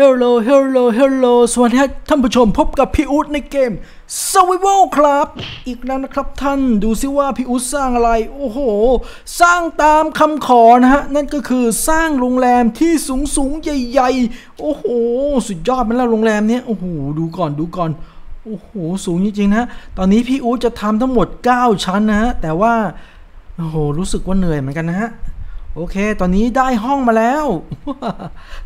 ฮลโหลเฮลโหลเฮลโหลสวัสดีครับท่านผู้ชมพบกับพี่อุ๊ดในเกม Survival ครับ อีกแล้วนะครับท่านดูซิว่าพี่อุ๊ดสร้างอะไร โอ้โห สร้างตามคำขอนะฮะ นั่นก็คือสร้างโรงแรมที่สูงสูงใหญ่ ๆ โอ้โห สุดยอดมันแล้วโรงแรมเนี้ย โอ้โห ดูก่อนดูก่อน โอ้โห สูงจริงๆนะ ตอนนี้พี่อุ๊ดจะทำทั้งหมด 9 ชั้นนะฮะ แต่ว่า โอ้โห รู้สึกว่าเหนื่อยเหมือนกันนะฮะ โอเค ตอนนี้ได้ห้องมาแล้ว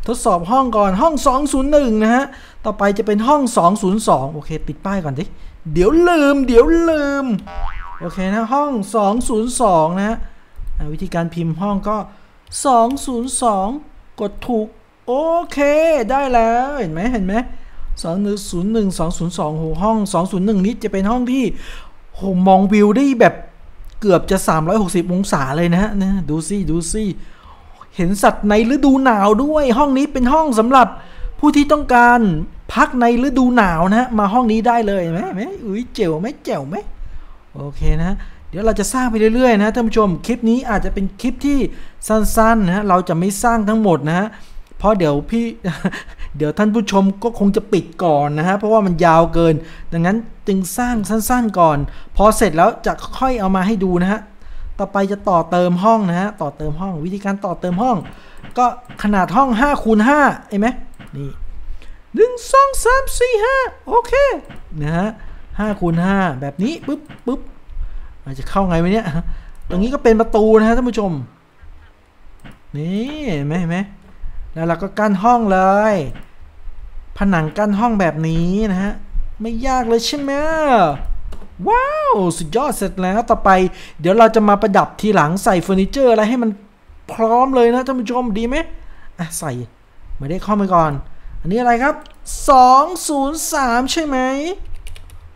ทดสอบห้องก่อนห้อง 201 นะฮะ ต่อไปจะเป็นห้อง 202 โอเคติดป้ายก่อนดิ เดี๋ยวลืม เดี๋ยวลืม โอเคนะ ห้อง 202 นะฮะ วิธีการพิมพ์ห้องก็ 202 กดถูก โอเค ได้แล้ว เห็นไหมเห็นไหม201 202โหห้อง 201 นี้จะเป็นห้องที่โหมองวิวได้แบบ เกือบจะ 360 องศาเลยนะฮะดูสิดูสิเห็นสัตว์ในฤดูหนาวด้วย ห้องนี้เป็นห้องสำหรับผู้ที่ต้องการพักในฤดูหนาวนะฮะมาห้องนี้ได้เลยไหมไหมอุ้ยเจ๋วไหมเจ๋วไหมโอเคนะเดี๋ยวเราจะสร้างไปเรื่อยๆนะท่านผู้ชมคลิปนี้อาจจะเป็นคลิปที่สั้นๆนะฮะเราจะไม่สร้างทั้งหมดนะฮะ เพราะเดี๋ยวพี่เดี๋ยวท่านผู้ชมก็คงจะปิดก่อนนะฮะเพราะว่ามันยาวเกิน ดังนั้นจึงสร้างสั้นๆก่อน พอเสร็จแล้วจะค่อยเอามาให้ดูนะฮะต่อไปจะต่อเติมห้องนะฮะต่อเติมห้อง วิธีการต่อเติมห้อง ก็ขนาดห้อง5คูณ5เห็นไหมนี่หนึ่งสองสามสี่ห้าโอเคนะฮะห้าคูณห้าแบบนี้ปุ๊บปุ๊บอาจจะเข้าไงวะเนี่ยตรงนี้ก็เป็นประตูนะฮะท่านผู้ชมนี่เห็นไหมเห็นไหม แล้วเราก็กั้นห้องเลย ผนังกั้นห้องแบบนี้นะฮะ ไม่ยากเลยใช่ไหมว้าว สุดยอดเสร็จแล้วต่อไป เดี๋ยวเราจะมาประดับทีหลังใส่เฟอร์นิเจอร์อะไรให้มันพร้อมเลยนะท่านผู้ชมดีไหมอะใส่ไม่ได้ข้าไปก่อน อันนี้อะไรครับ 203 ใช่ไหม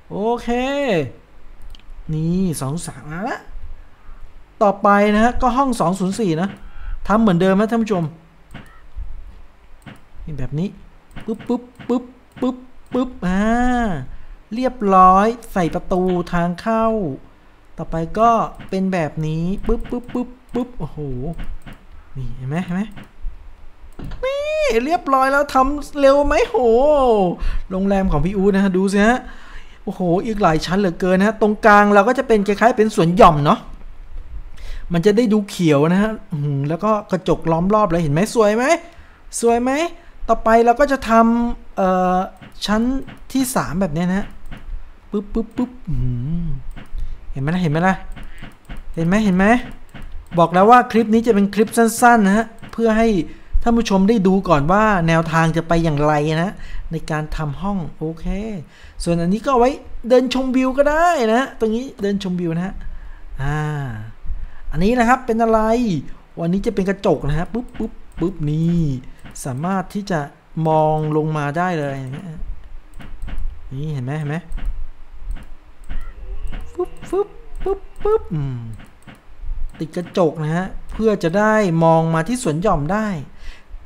โอเค นี่23มาละต่อไปนะฮะก็ห้อง 204 นะทำเหมือนเดิมนะท่านผู้ชม นี่แบบนี้ปุ๊บปุ๊บปุ๊บปุ๊บปุ๊บอ่าเรียบร้อยใส่ประตูทางเข้า ต่อไปก็เป็นแบบนี้ปุ๊บปุ๊บปุ๊บปุ๊บโอ้โหนี่เห็นไหมเห็นไหมนี่เรียบร้อยแล้วทำเร็วไหมโหโรงแรมของพี่อูนะฮะดูสิฮะโอ้โห อีกหลายชั้นเหลือเกินนะฮะ ตรงกลางเราก็จะเป็นคล้ายๆ เป็นสวนหย่อมเนาะ มันจะได้ดูเขียวนะฮะแล้วก็กระจกล้อมรอบเลยเห็นไหมสวยไหม สวยไหม ต่อไปเราก็จะทำชั้นที่สามแบบนี้นะฮะปุ๊บปุ๊บปุ๊บเห็นไหมล่ะเห็นไหมล่ะเห็นไหมเห็นไหมบอกแล้วว่าคลิปนี้จะเป็นคลิปสั้นๆนะฮะเพื่อให้ท่านผู้ชมได้ดูก่อนว่าแนวทางจะไปอย่างไรนะในการทำห้องโอเค ส่วนอันนี้ก็เอาไว้เดินชมวิวก็ได้นะตรงนี้เดินชมวิวนะฮะอ่าอันนี้นะครับเป็นอะไร วันนี้จะเป็นกระจกนะฮะปุ๊บปุ๊บปุ๊บนี่ สามารถที่จะมองลงมาได้เลยอย่างนี้นี่เห็นไหมเห็นไหมฟึบฟึบปุ๊บปุ๊บติดกระจกนะฮะ เพื่อจะได้มองมาที่สวนหย่อมได้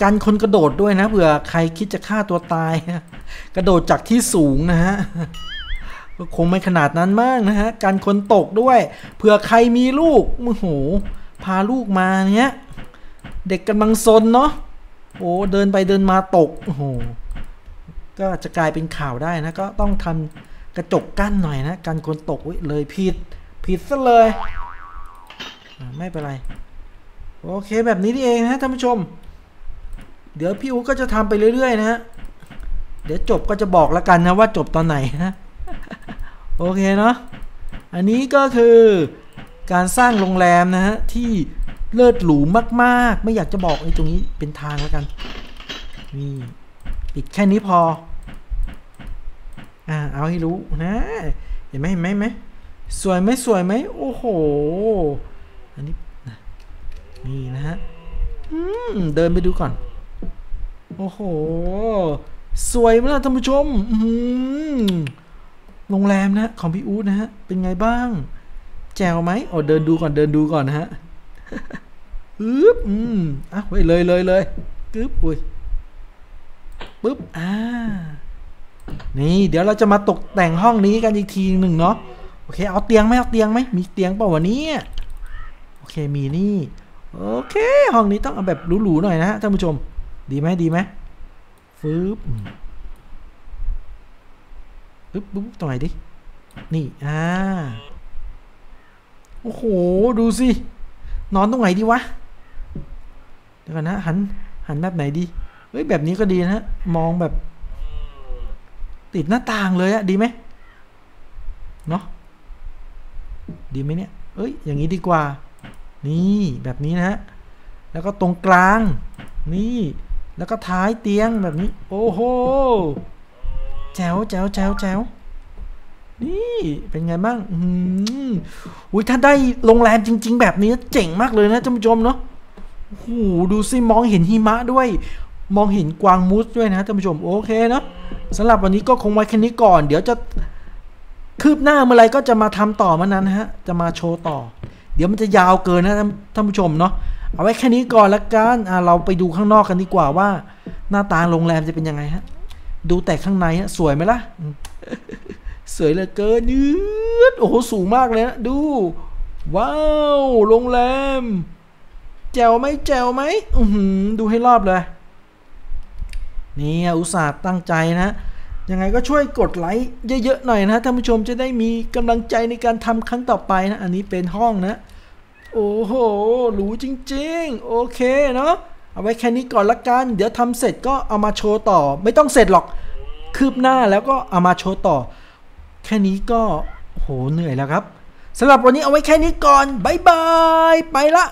กันคนกระโดดด้วยนะเผื่อใครคิดจะฆ่าตัวตาย กระโดดจากที่สูงนะฮะก็คงไม่ขนาดนั้นมากนะฮะ การคนตกด้วย เผื่อใครมีลูกโอ้โหพาลูกมาเนี้ย เด็กกำลังซนเนาะ โอ้เดินไปเดินมาตกโอ้โหก็จะกลายเป็นข่าวได้นะ ก็ต้องทำกระจกกั้นหน่อยนะกันคนตกเลยผิดผิดซะเลยไม่เป็นไร โอเคแบบนี้นี่เองนะท่านผู้ชม เดี๋ยวพี่อู๋ก็จะทำไปเรื่อย ๆ นะฮะเดี๋ยวจบก็จะบอกแล้วกันนะว่าจบตอนไหนนะโอเคเนาะอันนี้ก็คือการสร้างโรงแรมนะฮะที่ เลิศหรูมาก ๆ ไม่อยากจะบอกไอ้ตรงนี้เป็นทางแล้วกัน นี่ ปิดแค่นี้พอ อ่า เอาให้รู้นะ เห็นไหมเห็นไหมไหมสวยไหมสวยไหมโอ้โห อันนี้นี่นะฮะอืมเดินไปดูก่อน โอ้โห สวยไหมล่ะท่านผู้ชมอื้อหือโรงแรมนะ ของพี่อู๊ดนะฮะ เป็นไงบ้าง แจวไหมโอ๋อเดินดูก่อนเดินดูก่อนนะฮะ อึ๊บอืมอะไว้เลยเลยเลยกึ๊บอุ้ยปึ๊บอ่านี่เดี๋ยวเราจะมาตกแต่งห้องนี้กันอีกทีหนึ่งเนาะโอเค เอาเตียงไหมเอาเตียงไหมมีเตียงเปล่าวะเนี่ยโอเคมีนี่โอเคห้องนี้ต้องเอาแบบหรูๆหน่อยนะฮะท่านผู้ชม ดีไหมดีไหมฟืบปึ๊บปึ๊บตรงไหนดินี่อ่าโอ้โห ดูสิ นอนตรงไหนดีวะ เดี๋ยวก่อนนะ หัน หันแบบไหนดี เฮ้ย แบบนี้ก็ดีนะฮะมองแบบ ติดหน้าต่างเลยอะดีไหมเนาะดีไหมเนี่ย เอ้ย อย่างนี้ดีกว่า นี่แบบนี้นะฮะ แล้วก็ตรงกลาง นี่ แล้วก็ท้ายเตียงแบบนี้ โอ้โห แจ๋วแจ๋วแจ๋วแจ๋ว นี่เป็นไงบ้าง อืมอุ้ยถ้าได้โรงแรมจริง ๆ แบบนี้เจ๋งมากเลยนะท่านผู้ชมเนาะโอ้โหดูสิมองเห็นหิมะด้วย มองเห็นกวางมูสด้วยนะท่านผู้ชมโอเคเนาะสำหรับวันนี้ก็คงไว้แค่นี้ก่อน เดี๋ยวจะคืบหน้าเมื่อไรก็จะมาทำต่อมานั้นฮะ จะมาโชว์ต่อ เดี๋ยวมันจะยาวเกินนะท่านท่านผู้ชมเนาะเอาไว้แค่นี้ก่อนละกันอ่าเราไปดูข้างนอกกันดีกว่าว่า หน้าตาโรงแรมจะเป็นยังไงฮะ ดูแต่ข้างในฮะสวยไหมล่ะ สวยเหลือเกินยืดโอ้โหสูงมากเลยนะดู ว้าวโรงแรมแจ๋วไหมแจ๋วไหมอือหือดูให้รอบเลย นี่อุตส่าห์ตั้งใจนะยังไงก็ช่วยกดไลค์เยอะๆหน่อยนะท่านผู้ชมจะได้มีกำลังใจในการทำครั้งต่อไปนะ อันนี้เป็นห้องนะ โอ้โหหรูจริงๆ โอเคเนาะเอาไว้แค่นี้ก่อนละกัน เดี๋ยวทำเสร็จก็เอามาโชว์ต่อ ไม่ต้องเสร็จหรอก คืบหน้าแล้วก็เอามาโชว์ต่อ แค่นี้ก็โหเหนื่อยแล้วครับสำหรับวันนี้เอาไว้แค่นี้ก่อนบายบาย ไปละ